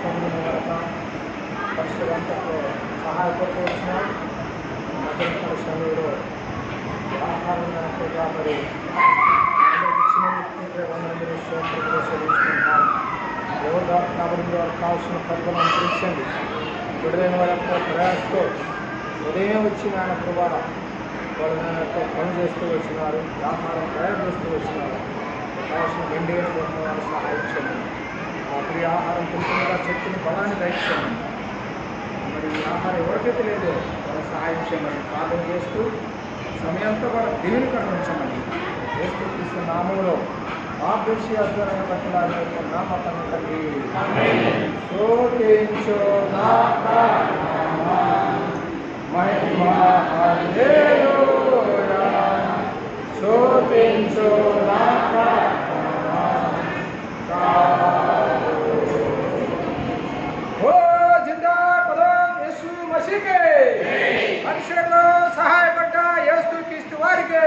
తొమ్మిది వరకు పరిస్థితులంతకు సహాయపడుతూ వచ్చినారు మధ్య సమయంలో ఆహారం ఎక్కువగా ఎవరు కాబట్టి వారికి కావాల్సిన పరిపాలన అనుసరించండి విడుదలైన వారి యొక్క ప్రయాసతో ఉదయం వచ్చిన ఆయన ప్రభావ వాళ్ళు ఆయన యొక్క పని చేస్తూ వచ్చినారు వ్యాపారం ప్రయాణం చేస్తూ వచ్చినారు కావాల్సిన వెండి వారు సహాయం చేయండి ప్రియ ఆహారం తింటుండగా శక్తిని బలాన్ని దయచేయండి. మరి ఈ ఆహారం ఎవరికైతే లేదో వాళ్ళ సహాయం చేయమని ప్రార్థన చేస్తూ సమయంతో వాళ్ళ దేవుని కరుణించమని చేస్తూ క్రీస్తు నామంలో మా దృష్టి అధ్వర్యం పట్టాలని నామ తండ్రి శోధించో మనుషులకు సహాయపడ్డ యేసు క్రీస్తు వారికి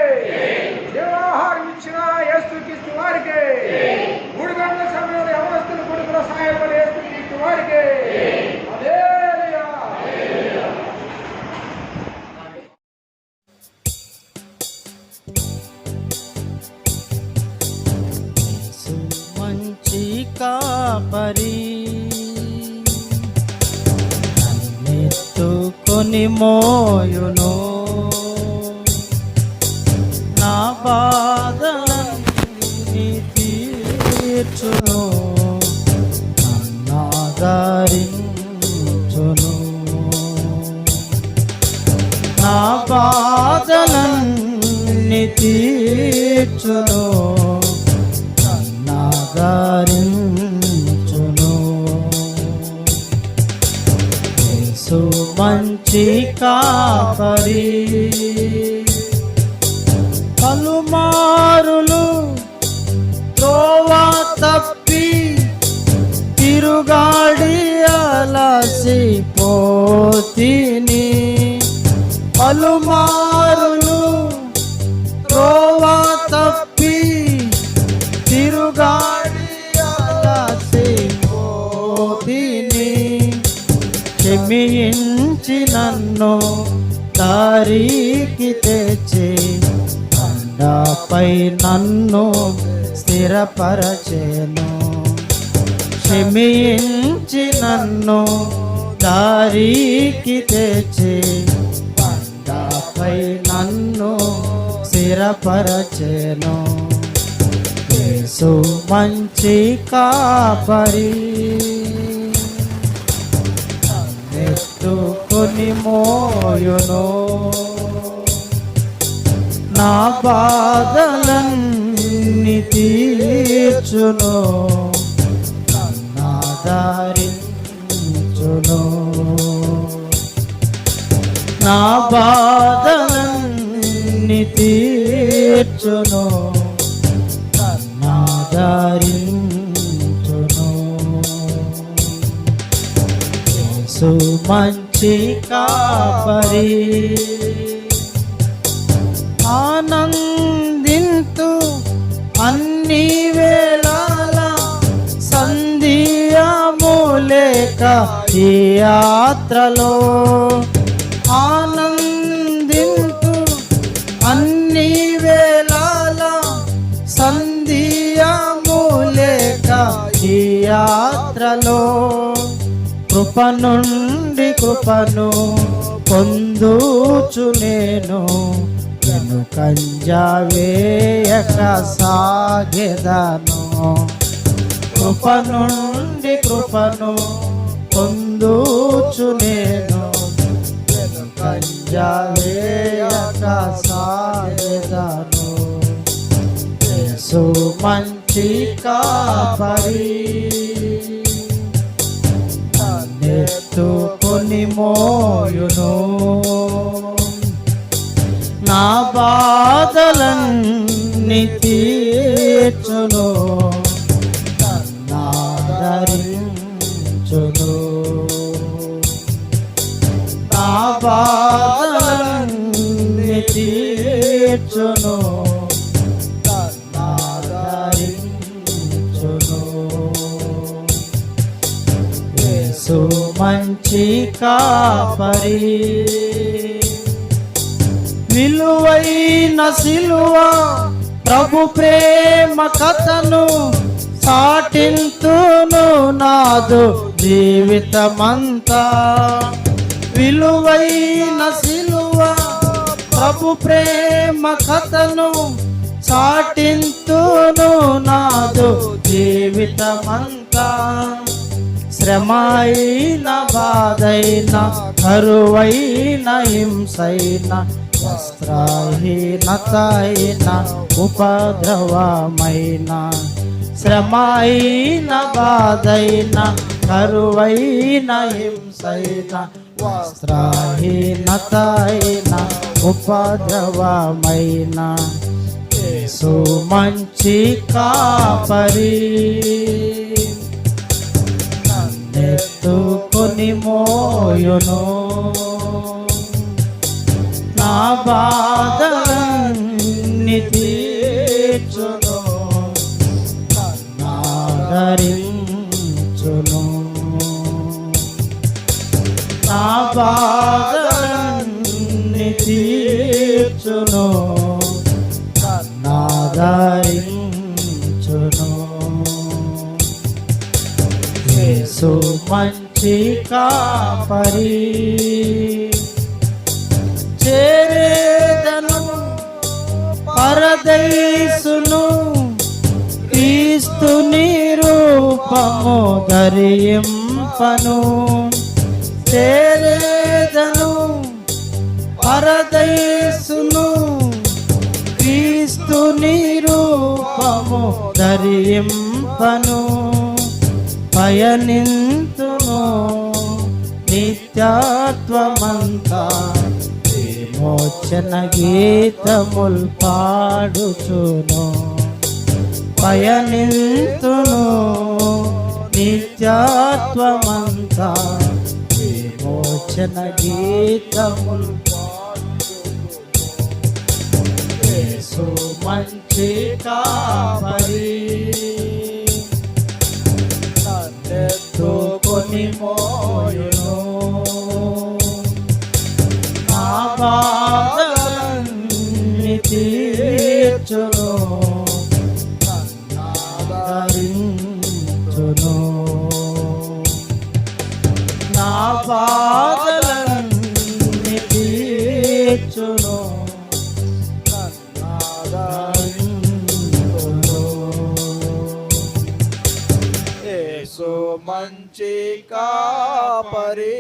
జీవాహారం ఇచ్చిన యేసు క్రీస్తు వారికి మూడు గంటల సమయంలో యవనస్తులు కొడుకులో సహాయపడే యేసు క్రీస్తు వారికి హల్లెలూయా. యేసు మోయును నా బాధ తీర్చును. నన్నాదరించును. నా బాధలన్నీ తీర్చును. నన్నాదరించును. యేసు మంచి పలుమారులు త్రోవా తప్పి తిరుగాడి అలసిపోతిని. పలుమారు నన్ను దారికి తెచ్చి అండపై నన్ను స్థిరపరచెను. క్షమించి నన్ను దారికి తెచ్చి అండపై నన్ను స్థిరపరచెను. యేసు మంచి కాపరి. ఎత్తుకొని మోయును. నా బాధలన్నీ తీర్చును. నన్నాదరించును. నా బాధలన్నీ తీర్చును. నన్నాదరించును. యేసు మంచి కాపరి. ఆనందింతు అన్ని వేళల సంధ్యామూలేక ఈ యాత్రలో. ఆనందింతు అన్ని వేళల సంధ్యామూలేక ఈ యాత్రలో. కృప నుండి కృపను పొందుచు నేను. వెనుకంజా కంజావేయక సాగెదను. కృప నుండి కృపను పొందుచు నేను. వెనుకంజా కంజావేయక సాగెదను. మంచి కాపరీ మోయును నా బాధలన్నీ తీర్చును. నన్నాదరించును. నా బాధలన్నీ తీర్చును. నన్నాదరించును. యేసు మంచి కాపరి. విలువైన సిలువ ప్రభు ప్రేమ కథను సాటింతును నాదు జీవితమంతా. విలువైన సిలువ ప్రభు ప్రేమ కథను చాటింతును నాదు జీవితమంతా. శ్రమైన బాధైన కరువైన హింసైన వస్త్రహీనతైన ఉపద్రవమైన. శ్రమైన బాధైన కరువైన హింసైన వస్త్రహీనతైన ఉపద్రవమైన. యేసు మంచి కాపరి. ఎత్తుకొని మోయును. నా బాధలన్నీ తీర్చును. నన్నాదరించును. నా బాధలన్నీ తీర్చును. యేసు మంచి కాపరి చేరేదను పరదైసును క్రీస్తు నిరూపము ధరింపను. చేరేదను పరదైసును క్రీస్తు నిరూపము ధరింపను. పయనింతును నిత్యాత్వమంతా విమోచన గీతముల్ పాడుచును. పయనింతును నిత్యాత్వమంతా విమోచన గీతముల్ యేసు మంచి కాపరి నన్నెత్తుకొని మోయును నా బాధలన్నీ తీర్చును నన్నాదరించును నా బాధలన్నీ తీర్చును నన్నాదరించును యేసు మంచి కాపరి